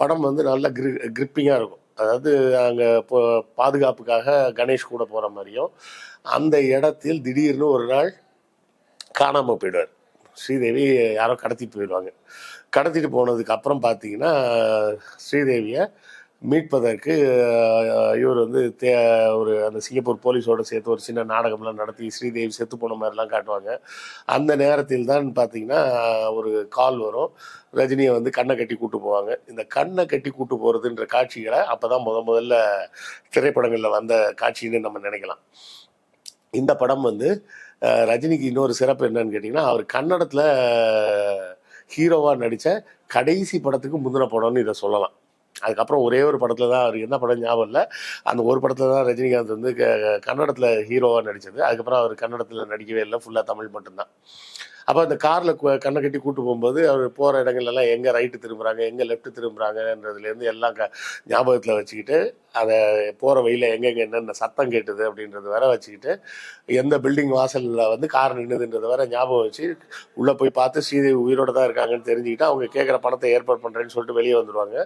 படம் வந்து நல்ல கிரி கிரிப்பிங்காக இருக்கும். அதாவது அங்கே இப்போ பாதுகாப்புக்காக கணேஷ் கூட போகிற மாதிரியும் அந்த இடத்தில் திடீர்னு ஒரு நாள் காணாமல் போயிடுவார். ஸ்ரீதேவி யாரோ கடத்திட்டு போயிடுவாங்க. கடத்திட்டு போனதுக்கு அப்புறம் பார்த்தீங்கன்னா ஸ்ரீதேவியை மீட்பதற்கு இவர் வந்து தே ஒரு அந்த சிங்கப்பூர் போலீஸோட சேர்த்து ஒரு சின்ன நாடகம்லாம் நடத்தி ஸ்ரீதேவி செத்து போன மாதிரிலாம் காட்டுவாங்க. அந்த நேரத்தில் தான் பார்த்தீங்கன்னா ஒரு கால் வரும். ரஜினியை வந்து கண்ணை கட்டி கூட்டு போவாங்க. இந்த கண்ணை கட்டி கூட்டு போகிறதுன்ற காட்சிகளை அப்போ தான் முத முதல்ல திரைப்படங்களில் வந்த காட்சின்னு நம்ம நினைக்கலாம். இந்த படம் வந்து ரஜினிக்கு இன்னொரு சிறப்பு என்னன்னு கேட்டிங்கன்னா அவர் கன்னடத்தில் ஹீரோவாக நடித்த கடைசி படத்துக்கு முந்தின படம்னு இதை சொல்லலாம். அதுக்கப்புறம் ஒரே ஒரு படத்தில் தான் அவர் என்ன படம் ஞாபகம் இல்லை. அந்த ஒரு படத்தில் தான் ரஜினிகாந்த் வந்து க கன்னடத்தில் ஹீரோவாக நடித்தது அதுக்கப்புறம் அவர் கன்னடத்தில் நடிக்கவே இல்லை. ஃபுல்லாக தமிழ் மட்டும்தான். அப்போ அந்த காரில் கண்ணை கட்டி கூட்டு போகும்போது அவர் போகிற இடங்கள்லாம் எங்கே ரைட்டு திரும்புகிறாங்க எங்கே லெஃப்ட் திரும்புகிறாங்கன்றதுலேருந்து எல்லாம் க ஞாபகத்தில் வச்சுக்கிட்டு அதை போகிற வழியில் எங்கெங்கே என்னென்ன சத்தம் கேட்டுது அப்படின்றது வேற வச்சுக்கிட்டு எந்த பில்டிங் வாசலில் வந்து கார் நின்றுதுன்றது வேற ஞாபகம் வச்சு உள்ளே போய் பார்த்து சீதை உயிரோட தான் இருக்காங்கன்னு தெரிஞ்சுக்கிட்டு அவங்க கேட்குற பணத்தை ஏற்பாடு பண்ணுறேன்னு சொல்லிட்டு வெளியே வந்துடுவாங்க